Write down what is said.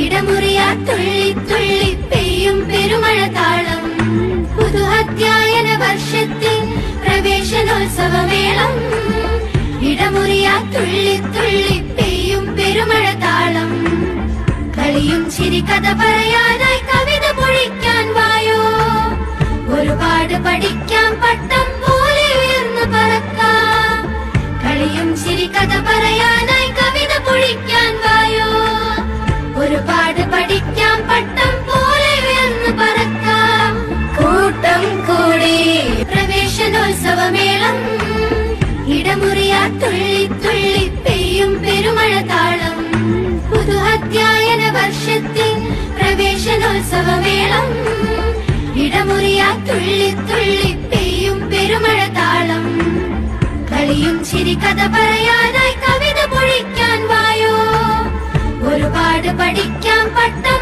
ഇടമുറിയാ തുള്ളി താളം ഇടമുറിയാ തുള്ളി താളം കളിയും ചിരി കഥ പറയാനായി കവിത പൊഴിക്കാൻ വായോ? ഒരുപാട് പഠിക്കാൻ പട്ടം ഇടമുറിയാ തുള്ളി പെയ്യും പെരുമഴ താളം പുതുഅധ്യായന വർഷത്തിൽ പ്രവേശനോത്സവമേളം ഇടമുറിയാ തുള്ളി തുള്ളി പെയ്യും പെരുമഴ താളം കളിയും ചിരി കഥ പറയാനായി കവിത പൊഴിക്കാൻ വായോ? ഒരുപാട് പഠിക്കാൻ പട്ടം